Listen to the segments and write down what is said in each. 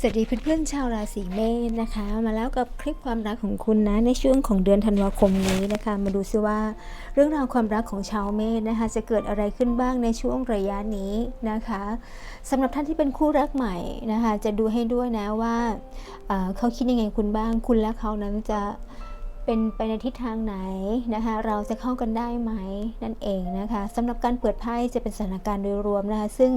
สวัสดีเพื่อนๆชาวราศีเมษนะคะ มาแล้วกับคลิปความรักของคุณนะในช่วงของเดือนธันวาคมนี้นะคะ มาดูซิว่าเรื่องราวความรักของชาวเมษนะคะ จะเกิดอะไรขึ้นบ้างในช่วงระยะนี้นะคะสำหรับท่านที่เป็นคู่รักใหม่นะคะ จะดูให้ด้วยนะว่าเเขาคิดยังไงคุณบ้าง คุณและเขานั้นจะ เป็นไปในทิศทางไหนนะคะ เราจะเข้ากันได้ไหมนั่นเองนะคะสำหรับการเปิดไพ่จะเป็นสถานการณ์โดยรวมนะคะซึ่ง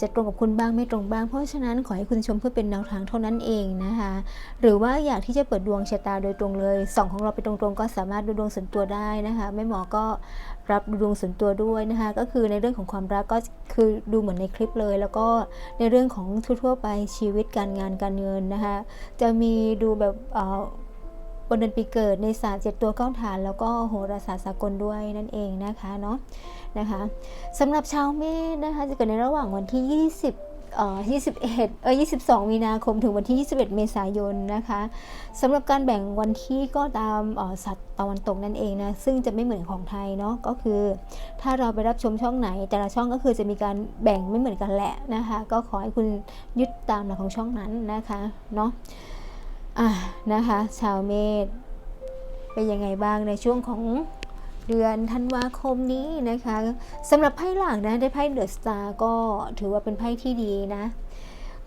จะตรงกับคุณบ้างไม่ตรงบ้าง เพราะฉะนั้นขอให้คุณชมเพื่อเป็นแนวทางเท่านั้นเองนะคะ หรือว่าอยากที่จะเปิดดวงชะตาโดยตรงเลยส่องของเราไปตรงๆ ก็สามารถดูดวงส่วนตัวได้นะคะแม่หมอก็รับดูดวงส่วนตัวด้วยนะคะก็คือในเรื่องของความรักก็คือดูเหมือนในคลิปเลย แล้วก็ในเรื่องของทั่วๆไปชีวิตการงานการเงินนะคะจะมีดูแบบ วันเดือนปีเกิดในศาสตร์เจ็ดตัวก้าฐาน แล้วก็โหราศาสตร์สากลด้วยนั่นเองนะคะเนาะนะคะสำหรับชาวเมษนะคะจะเกิดในระหว่างวันที่ 20เอ่อ21เออ22 มีนาคมถึงวันที่ 21 เมษายนนะคะสำหรับการแบ่งวันที่ก็ตามเอ่อสัตว์ตะวันตกนั่นเองนะซึ่งจะไม่เหมือนของไทยเนาะก็คือ ถ้าเราไปรับชมช่องไหน แต่ละช่องก็คือจะมีการแบ่งไม่เหมือนกันแหละนะคะ ก็ขอให้คุณยึดตามหลักของช่องนั้นนะคะเนาะ อะนะคะ ชาวเมษเป็นยังไงบ้างในช่วงของเดือนธันวาคมนี้นะคะสำหรับไพ่หลังนะได้ไพ่เดอะสตาร์ก็ถือว่าเป็นไพ่ที่ดีนะ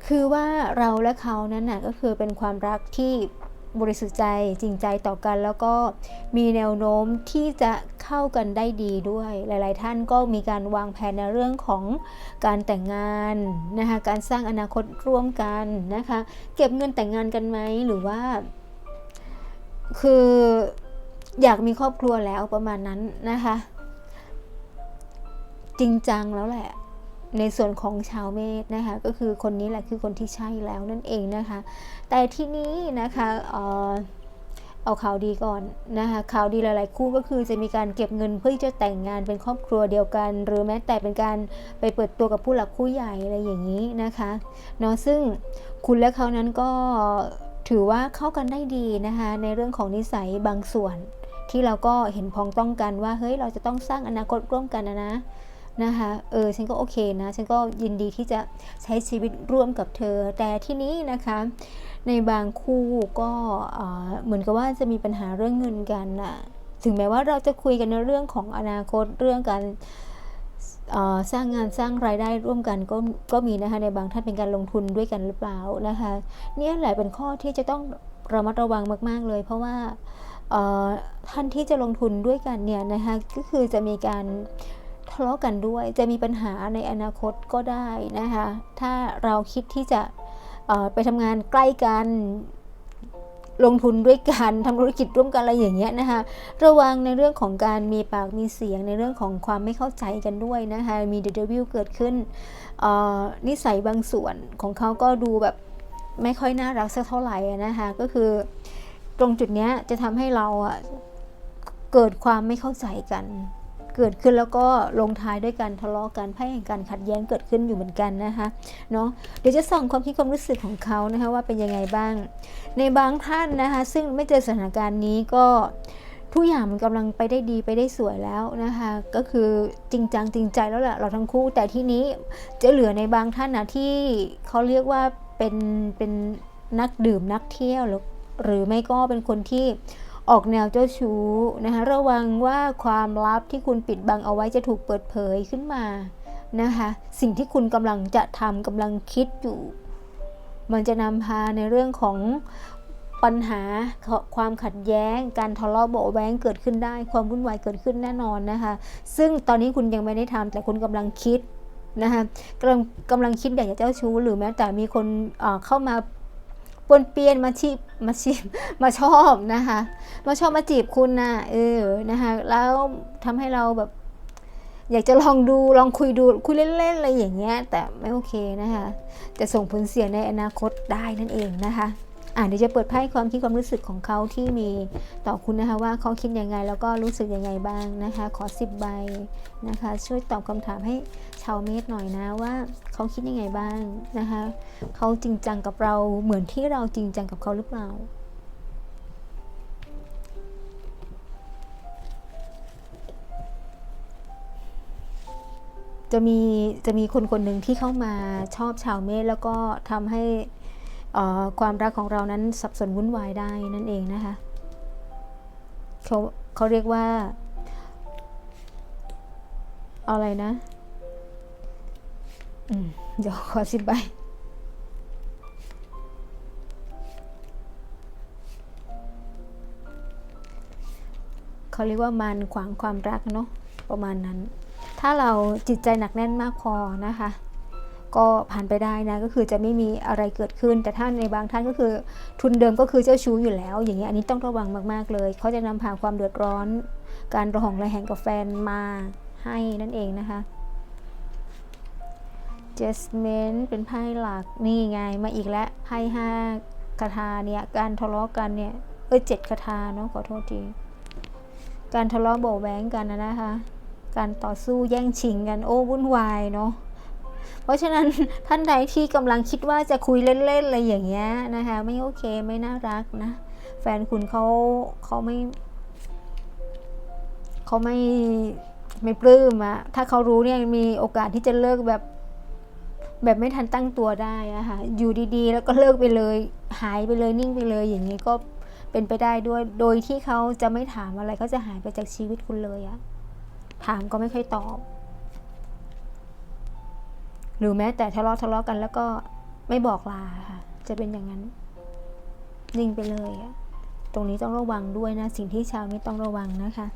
คือว่าเราและเขานั้นนะก็คือเป็นความรักที่ บริสุทธิ์ใจจริงใจต่อกัน แล้วก็มีแนวโน้มที่จะเข้ากันได้ดีด้วย หลาย ๆ ท่านก็มีการวางแผนในเรื่องของการแต่งงานนะคะการสร้างอนาคตร่วมกันนะคะ เก็บเงินแต่งงานกันไหมหรือว่า คืออยากมีครอบครัวแล้วประมาณนั้นนะคะ จริงจังแล้วแหละ ในส่วนของชาวเมษนะคะก็คือคนนี้แหละคือคนที่ใช่แล้วนั่นเองนะคะ แต่ที่นี้นะคะเออเอาข่าวดีก่อนนะคะข่าวดีหลาย ๆ คู่ก็คือจะมีการเก็บเงินเพื่อจะแต่งงานเป็นครอบครัวเดียวกัน หรือแม้แต่เป็นการไปเปิดตัวกับผู้หลักผู้ใหญ่อะไรอย่างนี้นะคะเนาะซึ่งคุณและเขานั้นก็ถือว่าเข้ากันได้ดีนะคะในเรื่องของนิสัยบางส่วน ที่เราก็เห็นพ้องต้องกันว่าเฮ้ยเราจะต้องสร้างอนาคตร่วมกันนะนะ นะคะเออฉันก็โอเคนะฉันก็ยินดีที่จะใช้ชีวิตร่วมกับเธอ แต่ที่นี้นะคะในบางคู่ก็เหมือนกับว่าจะมีปัญหาเรื่องเงินกันนะถึงแม้ว่าเราจะคุยกันในเรื่องของอนาคตเรื่องการสร้างงานสร้างรายได้ร่วมกันก็ก็มีนะคะในบางท่านเป็นการลงทุนด้วยกันหรือเปล่านะคะเนี่ยแหละเป็นข้อที่จะต้องระมัดระวังมาก ๆ เลย เพราะว่าท่านที่จะลงทุนด้วยกันเนี่ยนะคะก็คือจะมีการ ทะเลาะกันด้วย จะมีปัญหาในอนาคตก็ได้นะคะ ถ้าเราคิดที่จะไปทำงานใกล้กันลงทุนด้วยกันทำธุรกิจร่วมกันอะไรอย่างเงี้ยนะคะ ระวังในเรื่องของการมีปากมีเสียงในเรื่องของความไม่เข้าใจกันด้วยนะคะ มีเดอะวิลเกิดขึ้นนิสัยบางส่วนของเขาก็ดูแบบไม่ค่อยน่ารักสักเท่าไหร่นะคะ ก็คือตรงจุดเนี้ยจะทำให้เราอะเกิดความไม่เข้าใจกัน เกิดขึ้นแล้วก็ลงท้ายด้วยการทะเลาะกันไพ่แห่งการขัดแย้งเกิดขึ้นอยู่เหมือนกันนะคะเนาะเดี๋ยวจะส่องความคิดความรู้สึกของเขานะคะว่าเป็นยังไงบ้าง ในบางท่านนะคะซึ่งไม่เจอสถานการณ์นี้ก็ทุกอย่างมันกำลังไปได้ดีไปได้สวยแล้วนะคะ ก็คือจริงจังจริงใจแล้วแหละเราทั้งคู่แต่ที่นี้จะเหลือในบางท่านนะที่เขาเรียกว่าเป็นเป็นนักดื่มนักเที่ยวหรือหรือไม่ก็เป็นคนที่ ออกแนวเจ้าชู้นะคะระวังว่าความลับที่คุณปิดบังเอาไว้จะถูกเปิดเผยขึ้นมานะคะสิ่งที่คุณกำลังจะทำกำลังคิดอยู่ มันจะนำพาในเรื่องของปัญหาความขัดแย้ง การทะเลาะเบาแว้งเกิดขึ้นได้ ความวุ่นวายเกิดขึ้นแน่นอนนะคะซึ่งตอนนี้คุณยังไม่ได้ทำแต่คุณกำลังคิดนะคะกำลังกำลังคิดอยากจะเจ้าชู้หรือแม้แต่มีคนเข้ามา ปนเปียนมาชีมาชีมาชอบนะคะ มาชอบมาจีบคุณนะเออนะคะแล้วทำให้เราแบบ อยากจะลองดูลองคุยดูคุยเล่นๆอะไรอย่างเงี้ย แต่ไม่โอเคนะคะจะส่งผลเสียในอนาคตได้นั่นเองนะคะ อ่าเดี๋ยวจะเปิดไพ่ความคิดความรู้สึกของเขาที่มีต่อคุณนะคะว่าเขาคิดยังไงแล้วก็รู้สึกยังไงบ้างนะคะ ขอสิบใบนะคะ ช่วยตอบคำถามให้ชาวเมษหน่อยนะว่าเขาคิดยังไงบ้างนะคะเขาจริงจังกับเราเหมือนที่เราจริงจังกับเขาหรือเปล่าจะมีจะมีคนคนหนึ่งที่เข้ามาชอบชาวเมษแล้วก็ทำให้ ความรักของเรานั้นสับสนวุ่นวายได้นั่นเองนะคะเขาเขาเรียกว่า อะไรนะเดี๋ยวขอสิบใบเขาเรียกว่ามันขวางความรักเนาะประมาณนั้น ถ้าเราจิตใจหนักแน่นมากพอนะคะ ก็ผ่านไปได้นะก็คือจะไม่มีอะไรเกิดขึ้น แต่ถ้าในบางท่านก็คือทุนเดิมก็คือเจ้าชู้อยู่แล้ว อย่างเงี้ยอันนี้ต้องระวังมากๆเลย เขาจะนำพาความเดือดร้อน การระหองระแหงกับแฟนมาให้นั่นเองนะคะ Jasmine เป็นไพ่หลักนี่ไงมาอีกแล้วไพ่ห้าคาถาเนี่ยการทะเลาะกันเนี่ยเอ้ยเจ็ดคาถาเนาะขอโทษทีการทะเลาะเบาะแว้งกันนะนะคะ การต่อสู้แย่งชิงกันโอ้วุ่นวายเนาะ เพราะฉะนั้นท่านใดที่กำลังคิดว่าจะคุยเล่นๆอะไรอย่างเงี้ยนะคะ ไม่โอเคไม่น่ารักนะ แฟนคุณเขาเขาไม่เขาไม่ไม่ปลื้มอะถ้าเขารู้เนี่ยมีโอกาสที่จะเลิกแบบแบบไม่ทันตั้งตัวได้อะค่ะ อยู่ดีๆ แล้วก็เลิกไปเลย หายไปเลยนิ่งไปเลย อย่างนี้ก็เป็นไปได้ด้วย โดยที่เขาจะไม่ถามอะไรเขาจะหายไปจากชีวิตคุณเลยอะถามก็ไม่ค่อยตอบ หรือแม้แต่ทะเลาะทะเลาะกัน แล้วก็ไม่บอกลาค่ะ จะเป็นอย่างนั้นนิ่งไปเลยอะตรงนี้ต้องระวังด้วยนะ สิ่งที่ชาวนี้ต้องระวังนะคะ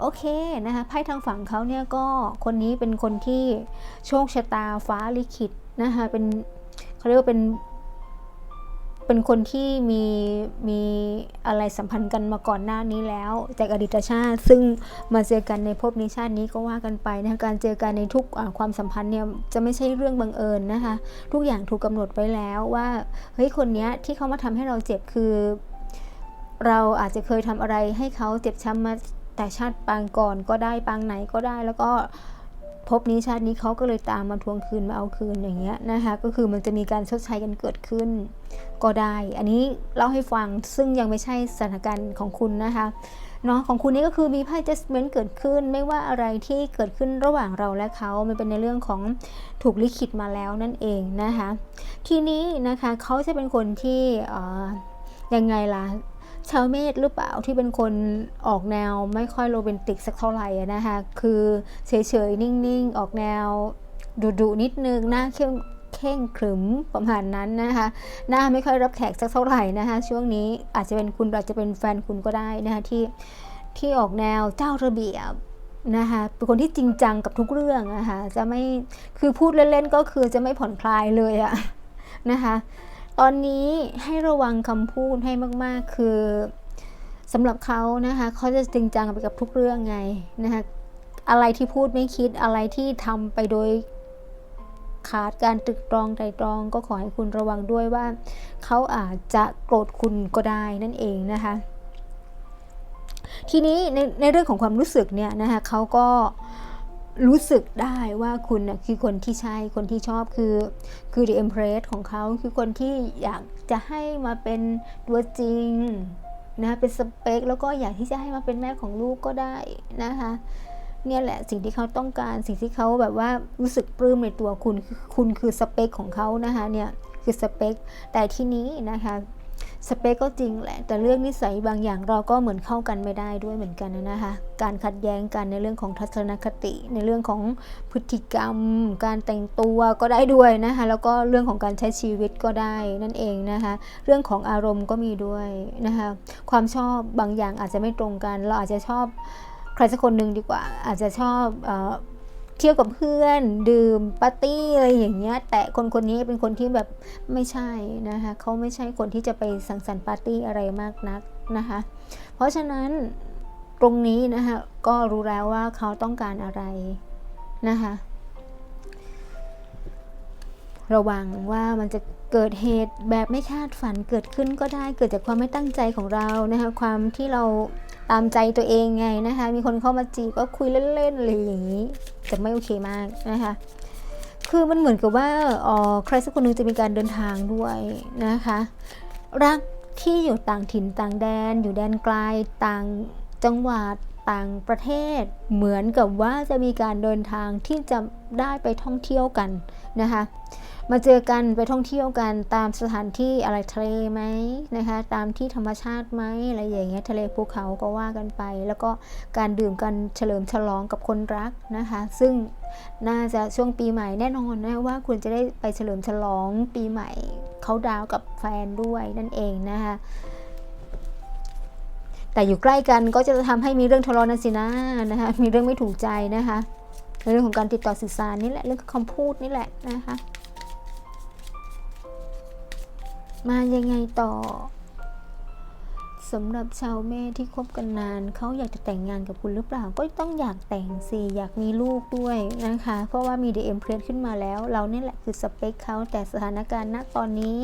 โอเคนะคะไพ่ทางฝั่งเขาเนี่ยก็คนนี้เป็นคนที่โชคชะตาฟ้าลิขิตนะคะเป็นเขาเรียกว่าเป็น เป็นคนที่มีมีอะไรสัมพันธ์กันมาก่อนหน้านี้แล้ว จากอดีตชาติ ซึ่งมาเจอกันในภพนี้ชาตินี้ก็ว่ากันไปนะคะการเจอกันในทุกความสัมพันธ์เนี่ยจะไม่ใช่เรื่องบังเอิญนะคะ ทุกอย่างถูกกำหนดไว้แล้วว่าเฮ้ยคนเนี้ยที่เขามาทำให้เราเจ็บคือ เราอาจจะเคยทำอะไรให้เขาเจ็บช้ำมาแต่ชาติปางก่อนก็ได้ปางไหนก็ได้แล้วก็ พบนี้ชาตินี้เขาก็เลยตามมาทวงคืนมาเอาคืนอย่างเงี้ยนะคะก็คือมันจะมีการชดใช้กันเกิดขึ้น ก็ได้ อันนี้เล่าให้ฟังซึ่งยังไม่ใช่สถานการณ์ของคุณนะคะเนาะของคุณนี่ก็คือมีไพ่ judgment เกิดขึ้น ไม่ว่าอะไรที่เกิดขึ้นระหว่างเราและเขามันเป็นในเรื่องของถูกลิขิตมาแล้วนั่นเองนะคะทีนี้นะคะเขาจะเป็นคนที่ออยังไงล่ะ ชาวเมษหรือเปล่าที่เป็นคนออกแนวไม่ค่อยโรแมนติกสักเท่าไหร่นะคะคือเฉยๆ นิ่งๆ ออกแนวดุๆนิดนึงหน้าเข้มเข่งขรึมประมาณนั้นนะคะ หน้าไม่ค่อยรับแขกสักเท่าไหร่นะคะ ช่วงนี้อาจจะเป็นคุณอาจจะเป็นแฟนคุณก็ได้นะคะที่ที่ออกแนวเจ้าระเบียบนะคะเป็นคนที่จริงจังกับทุกเรื่องนะคะจะไม่คือพูดเล่นๆก็คือจะไม่ผ่อนคลายเลยอะนะคะ ตอนนี้ให้ระวังคำพูดให้มาก ๆ คือสำหรับเขานะคะเขาจะจริงจังไปกับทุกเรื่องไงนะคะอะไรที่พูดไม่คิดอะไรที่ทำไปโดยขาดการตรึกตรองไตรตรองก็ขอให้คุณระวังด้วยว่า เขาอาจจะโกรธคุณก็ได้นั่นเองนะคะ ทีนี้ในในเรื่องของความรู้สึกเนี่ยนะคะเขาก็ รู้สึกได้ว่าคุณนะคือคนที่ใช่คนที่ชอบคือคือ the empress ของเขาคือคนที่อยากจะให้มาเป็นตัวจริงนะเป็นสเปค แล้วก็อยากที่จะให้มาเป็นแม่ของลูกก็ได้นะคะเนี่ยแหละสิ่งที่เขาต้องการสิ่งที่เขาแบบว่ารู้สึกปลื้มในตัวคุณคือคุณคือสเปคของเขานะคะเนี่ยคือสเปค แต่ที่นี้นะคะ สเปคก็จริงแหละ แต่เรื่องนิสัยบางอย่างเราก็เหมือนเข้ากันไม่ได้ด้วยเหมือนกันนะคะ การขัดแย้งกันในเรื่องของทัศนคติ ในเรื่องของพฤติกรรม การแต่งตัวก็ได้ด้วยนะคะ แล้วก็เรื่องของการใช้ชีวิตก็ได้นั่นเองนะคะ เรื่องของอารมณ์ก็มีด้วยนะคะ ความชอบบางอย่างอาจจะไม่ตรงกัน เราอาจจะชอบใครสักคนหนึ่งดีกว่า อาจจะชอบ เที่ยวกับเพื่อนดื่มปาร์ตี้อะไรอย่างเงี้ย แต่คนคนนี้เป็นคนที่แบบไม่ใช่นะคะเขาไม่ใช่คนที่จะไปสังสรรค์ปาร์ตี้อะไรมากนักนะคะ เพราะฉะนั้นตรงนี้นะคะก็รู้แล้วว่าเขาต้องการอะไรนะคะระวังว่ามันจะเกิดเหตุแบบไม่คาดฝันเกิดขึ้นก็ได้เกิดจากความไม่ตั้งใจของเรานะคะความที่เรา ตามใจตัวเองไงนะคะ มีคนเข้ามาจีบก็คุยเล่นๆอะไรอย่างนี้จะไม่โอเคมากนะคะ คือมันเหมือนกับว่าอ๋อใครสักคนหนึงจะมีการเดินทางด้วยนะคะ รักที่อยู่ต่างถิ่นต่างแดน อยู่แดนไกลต่างจังหวัดต่างประเทศ เหมือนกับว่าจะมีการเดินทางที่จะได้ไปท่องเที่ยวกันนะคะ มาเจอกันไปท่องเที่ยวกันตามสถานที่อะไรทะเลไหมนะคะ ตามที่ธรรมชาติไหมอะไรอย่างเงี้ยทะเลภูเขาก็ว่ากันไป แล้วก็การดื่มกันเฉลิมฉลองกับคนรักนะคะ ซึ่งน่าจะช่วงปีใหม่แน่นอนนะว่าคุณจะได้ไปเฉลิมฉลองปีใหม่เขาดาวกับแฟนด้วยนั่นเองนะคะแต่อยู่ใกล้กันก็จะทำให้มีเรื่องทะเลาะนะสินะนะคะมีเรื่องไม่ถูกใจนะคะในเรื่องของการติดต่อสื่อสารนี่แหละเรื่องคำพูดนี่แหละนะคะ มายังไงต่อสำหรับชาวเมษที่คบกันนาน เขาอยากจะแต่งงานกับคุณหรือเปล่า ก็ต้องอยากแต่งสิอยากมีลูกด้วยนะคะ เพราะว่ามีดีเอ็มเพลสขึ้นมาแล้ว เราเนี่ยแหละคือสเปคเขาแต่สถานการณ์ณตอนนี้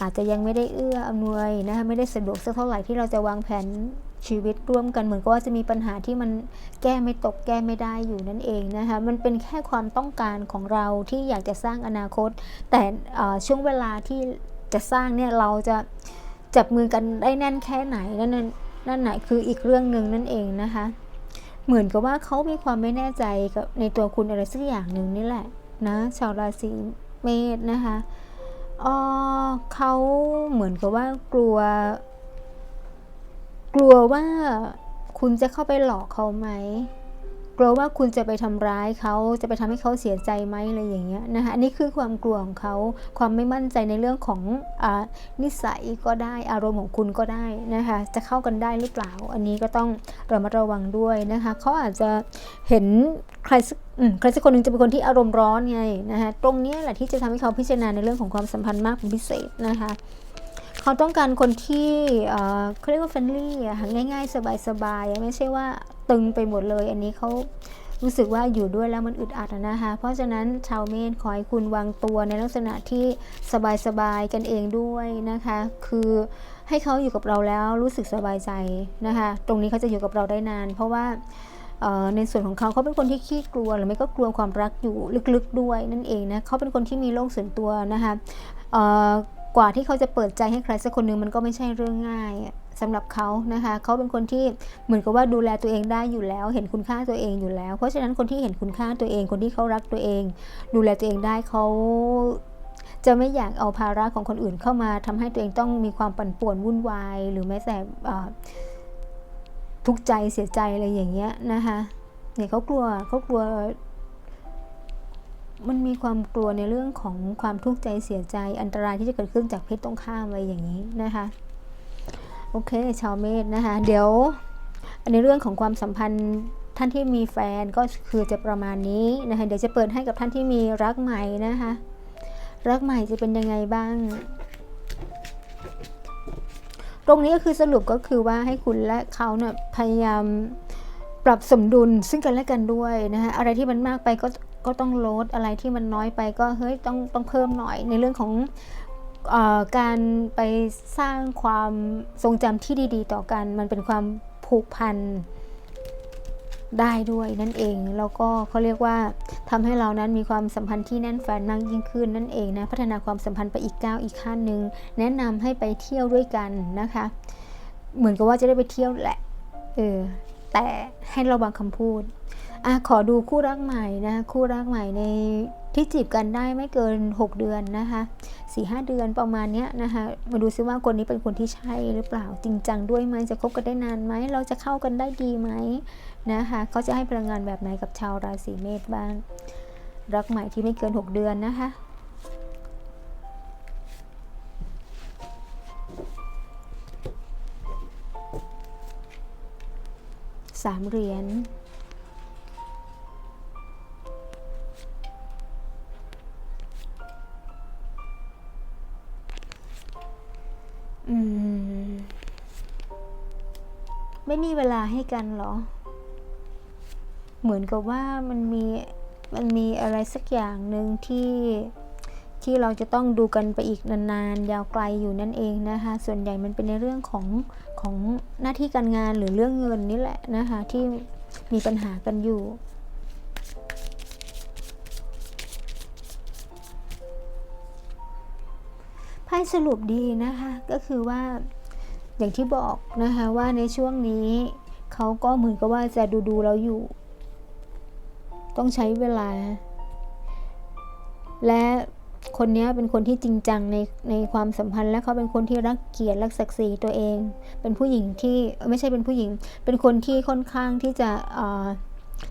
อาจจะยังไม่ได้เอื้ออำนวยนะคะไม่ได้สะดวกสักเท่าไหร่ที่เราจะวางแผนชีวิตร่วมกันเหมือนกับว่าจะมีปัญหาที่มันแก้ไม่ตกแก้ไม่ได้อยู่นั่นเองนะคะมันเป็นแค่ความต้องการของเราที่อยากจะสร้างอนาคต แต่ช่วงเวลาที่ จะสร้างเนี่ยเราจะจับมือกันได้แน่นแค่ไหนนั่นนั่นนั่นน่ะคืออีกเรื่องหนึ่งนั่นเองนะคะ เหมือนกับว่าเขามีความไม่แน่ใจกับในตัวคุณอะไรสักอย่างหนึ่งนี่แหละนะชาวราศีเมษนะคะเออเขาเหมือนกับว่ากลัว กลัวว่าคุณจะเข้าไปหลอกเขาไหม กลัวว่าคุณจะไปทำร้ายเขาจะไปทำให้เขาเสียใจไหมอะไรอย่างเงี้ยนะคะอันนี้คือความกลัวของเขาความไม่มั่นใจในเรื่องของอานิสัยก็ได้อารมณ์ของคุณก็ได้นะคะจะเข้ากันได้หรือเปล่า อันนี้ก็ต้องระมัดระวังด้วยนะคะเขาอาจจะเห็นใครสักใครสักคนหนึ่งจะเป็นคนที่อารมณ์ร้อนไงนะคะตรงนี้แหละที่จะทำให้เขาพิจารณาในเรื่องของความสัมพันธ์มากเป็นพิเศษนะคะเขาต้องการคนที่เขาเรียกว่าเฟรนลี่อะค่ะง่ายๆ สบายๆ ไม่ใช่ว่า ตึงไปหมดเลย อันนี้เขารู้สึกว่าอยู่ด้วยแล้วมันอึดอัดนะคะ เพราะฉะนั้นชาวเมษขอให้คุณวางตัวในลักษณะที่สบายๆกันเองด้วยนะคะ คือให้เขาอยู่กับเราแล้วรู้สึกสบายใจนะคะ ตรงนี้เขาจะอยู่กับเราได้นาน เพราะว่าในส่วนของเขาเขาเป็นคนที่ขี้กลัวหรือไม่ก็กลัวความรักอยู่ลึกๆด้วยนั่นเองนะเขาเป็นคนที่มีโลกส่วนตัวนะคะกว่าที่เขาจะเปิดใจให้ใครสักคนหนึ่งมันก็ไม่ใช่เรื่องง่าย สำหรับเขานะคะเขาเป็นคนที่เหมือนกับว่าดูแลตัวเองได้อยู่แล้ว เห็นคุณค่าตัวเองอยู่แล้ว เพราะฉะนั้นคนที่เห็นคุณค่าตัวเอง คนที่เขารักตัวเอง ดูแลตัวเองได้เขาจะไม่อยากเอาภาระของคนอื่นเข้ามาทำให้ตัวเองต้องมีความปั่นป่วนวุ่นวาย หรือแม้แต่ทุกข์ใจเสียใจอะไรอย่างเงี้ยนะคะเนี่ยเขากลัวเขากลัว มันมีความกลัวในเรื่องของความทุกข์ใจเสียใจอันตรายที่จะเกิดขึ้นจากเพศตรงข้ามอะไรอย่างนี้นะคะ โอเค ชาวเมษนะคะ เดี๋ยวในเรื่องของความสัมพันธ์ท่านที่มีแฟนก็คือจะประมาณนี้นะคะ เดี๋ยวจะเปิดให้กับท่านที่มีรักใหม่นะคะ รักใหม่จะเป็นยังไงบ้าง ตรงนี้ก็คือสรุปก็คือว่าให้คุณและเขาเนี่ยพยายามปรับสมดุลซึ่งกันและกันด้วยนะคะอะไรที่มันมากไปก็ก็ต้องลดอะไรที่มันน้อยไปก็เฮ้ยต้องต้องเพิ่มหน่อยในเรื่องของ การไปสร้างความทรงจำที่ดี ๆ ต่อกัน มันเป็นความผูกพันได้ด้วยนั่นเอง แล้วก็เขาเรียกว่าทำให้เรานั้นมีความสัมพันธ์ที่แน่นแฟนมากยิ่งขึ้นนั่นเองนะพัฒนาความสัมพันธ์ไปอีกก้าวอีกขั้นหนึ่งแนะนำให้ไปเที่ยวด้วยกันนะคะ เหมือนกับว่าจะได้ไปเที่ยวแหละเออแต่ให้ระวังคำพูดอะขอดูคู่รักใหม่นะคู่รักใหม่ใน ที่จีบกันได้ไม่เกิน 6 เดือนนะคะ4ีหเดือนประมาณนี้นะคะมาดูซิว่าคนนี้เป็นคนที่ใช่หรือเปล่าจริงจังด้วยไหมจะคบกันได้นานไหมเราจะเข้ากันได้ดีไหมนะคะเขาจะให้พลังงานแบบไหนกับชาวราศีเมษบ้างรักใหม่ที่ไม่เกิน 6 เดือนนะคะสามเหรียญ อืม ไม่มีเวลาให้กันหรอ เหมือนกับว่ามันมีมันมีอะไรสักอย่างหนึ่งที่ที่เราจะต้องดูกันไปอีกนานๆ ยาวไกลอยู่นั่นเองนะคะ ส่วนใหญ่มันเป็นในเรื่องของของหน้าที่การงานหรือเรื่องเงินนี่แหละนะคะที่มีปัญหากันอยู่ สรุปดีนะคะก็คือว่าอย่างที่บอกนะคะว่าในช่วงนี้เขาก็เหมือนกับว่าจะดูดูเราอยู่ ต้องใช้เวลา และคนนี้เป็นคนที่จริงจังในในความสัมพันธ์ และเขาเป็นคนที่รักเกียรติรักศักดิ์ศรีตัวเอง เป็นผู้หญิงที่ไม่ใช่เป็นผู้หญิง เป็นคนที่ค่อนข้างที่จะออ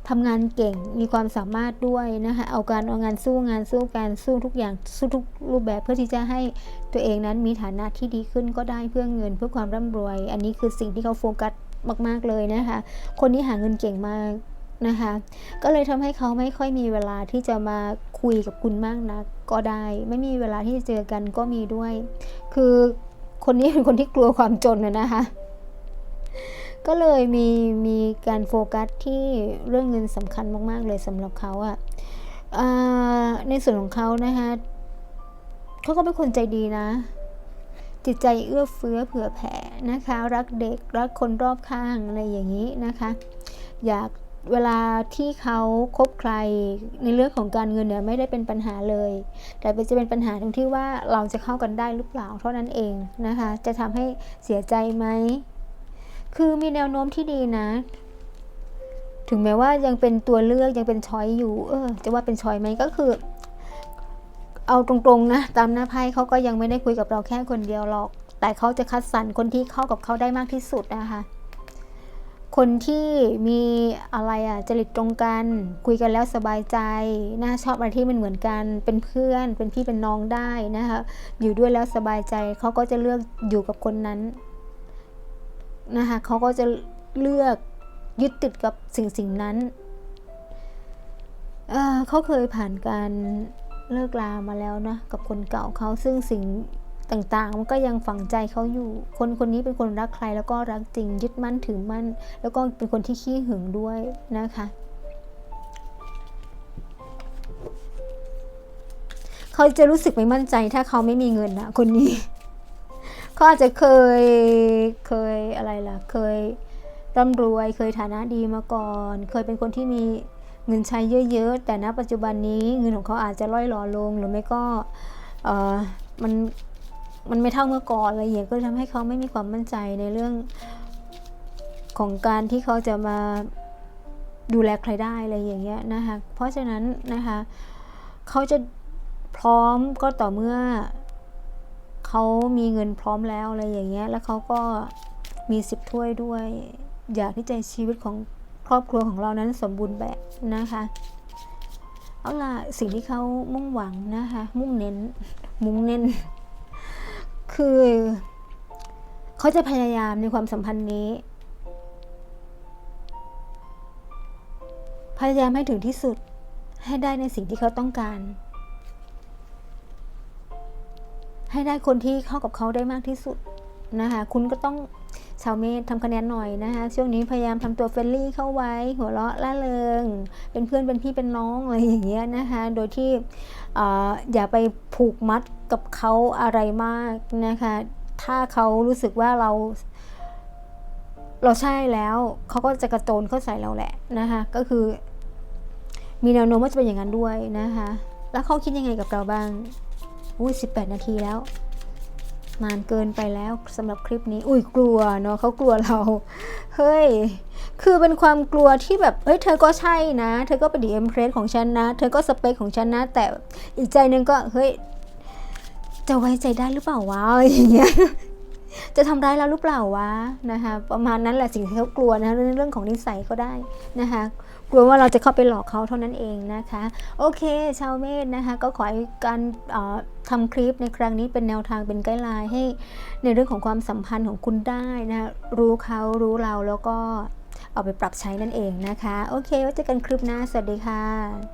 ทำงานเก่งมีความสามารถด้วยนะคะเอาการเอางานสู้งานสู้การสู้ทุกอย่างสู้ทุกรูปแบบเพื่อที่จะให้ตัวเองนั้นมีฐานะที่ดีขึ้นก็ได้เพื่อเงินเพื่อความร่ำรวย อันนี้คือสิ่งที่เขาโฟกัสมาก ๆ เลยนะคะ คนนี้หาเงินเก่งมากนะคะ ก็เลยทำให้เขาไม่ค่อยมีเวลาที่จะมาคุยกับคุณมากนักก็ได้ ไม่มีเวลาที่จะเจอกันก็มีด้วย คือคนนี้เป็นคนที่กลัวความจนนะคะ ก็เลยมีมีการโฟกัสที่เรื่องเงินสำคัญมาก ๆ เลยสำหรับเขาอะ่ะในส่วนของเขานะคะเขาก็เป็นคนใจดีนะ จิตใจเอื้อเฟื้อเผื่อแผ่นะคะ รักเด็ก รักคนรอบข้างอะไรอย่างนี้นะคะ อยากเวลาที่เขาคบใครในเรื่องของการเงินเนี่ยไม่ได้เป็นปัญหาเลย แต่จะเป็นปัญหาตรงที่ว่าเราจะเข้ากันได้หรือเปล่าเท่านั้นเองนะคะ จะทำให้เสียใจไหม คือมีแนวโน้มที่ดีนะ ถึงแม้ว่ายังเป็นตัวเลือกยังเป็นช้อยอยู่ เออ จะว่าเป็นช้อยไหมก็คือ เอาตรงๆนะ ตามหน้าไพ่เขาก็ยังไม่ได้คุยกับเราแค่คนเดียวหรอก แต่เขาจะคัดสรรคนที่เข้ากับเขาได้มากที่สุดนะคะคนที่มีอะไรอะจริตตรงกัน คุยกันแล้วสบายใจนะชอบอะไรที่มันเหมือนกัน เป็นเพื่อนเป็นพี่เป็นน้องได้นะคะอยู่ด้วยแล้วสบายใจเขาก็จะเลือกอยู่กับคนนั้น นะคะเขาก็จะเลือกยึดติดกับสิ่งสิ่งนั้นเเขาเคยผ่านการเลิกลามาแล้วนะกับคนเก่าเขาซึ่งสิ่งต่างๆ มันก็ยังฝังใจเขาอยู่ คนคนนี้เป็นคนรักใครแล้วก็รักจริงยึดมั่นถือมั่น แล้วก็เป็นคนที่ขี้หึงด้วยนะคะเขาจะรู้สึกไม่มั่นใจถ้าเขาไม่มีเงินนะคนนี้ เขาอาจจะเคยเคยอะไรล่ะ เคยร่ำรวยเคยฐานะดีมาก่อน เคยเป็นคนที่มีเงินใช้เยอะๆ แต่ณปัจจุบันนี้เงินของเขาอาจจะล่อยหล่อลง หรือไม่ก็มันมันไม่เท่าเมื่อก่อนอะไรอย่างเงี้ยก็ทำให้เขาไม่มีความมั่นใจในเรื่องของการที่เขาจะมาดูแลใครได้อะไรอย่างเงี้ยนะคะ เพราะฉะนั้นนะคะเขาจะพร้อมก็ต่อเมื่อ เขามีเงินพร้อมแล้วอะไรอย่างเงี้ย แล้วเขาก็มีสิบถ้วยด้วย อยากที่จะชีวิตของครอบครัวของเรานั้นสมบูรณ์แบบนะคะเอาล่ะสิ่งที่เขามุ่งหวังนะคะ มุ่งเน้น มุ่งเน้น คือเขาจะพยายามในความสัมพันธ์นี้ พยายามให้ถึงที่สุดให้ได้ในสิ่งที่เขาต้องการ ให้ได้คนที่เข้ากับเขาได้มากที่สุดนะคะคุณก็ต้องชาวเมธทำคะแนนหน่อยนะคะช่วงนี้พยายามทำตัวเฟรนลี่เข้าไว้ หัวเราะล่าเริง เป็นเพื่อนเป็นพี่เป็นน้องอะไรอย่างเงี้ยนะคะโดยที่ออย่าไปผูกมัดกับเขาอะไรมากนะคะถ้าเขารู้สึกว่าเรา เราใช่แล้วเขาก็จะกระโจนเข้าใส่เราแหละนะคะก็คือ มีแนวโน้มว่าจะเป็นอย่างนั้นด้วยนะคะแล้วเขาคิดยังไงกับเราบ้าง อุ้ย18นาทีแล้ว นานเกินไปแล้วสำหรับคลิปนี้ อุ้ยกลัวเนาะเขากลัวเรา เฮ้ย คือเป็นความกลัวที่แบบ เฮ้ยเธอก็ใช่นะ เธอก็เป็นดีเอ็มเพรสของฉันนะ เธอก็สเปคของฉันนะ แต่อีกใจนึงก็เฮ้ย จะไว้ใจได้หรือเปล่าวะอะไรอย่างเงี้ยจะทำร้ายเราหรือเปล่าวะนะคะประมาณนั้นแหละสิ่งที่เขากลัวนะเรื่องของนิสัยก็ได้นะคะ กลัวว่าเราจะเข้าไปหลอกเขาเท่านั้นเองนะคะ โอเค ชาวเมธนะคะ ก็ขอให้การทำคลิปในครั้งนี้เป็นแนวทางเป็นไกด์ไลน์ให้ในเรื่องของความสัมพันธ์ของคุณได้นะคะรู้เขารู้เราแล้วก็เอาไปปรับใช้นั่นเองนะคะ โอเคไว้เจอกันคลิปหน้า สวัสดีค่ะ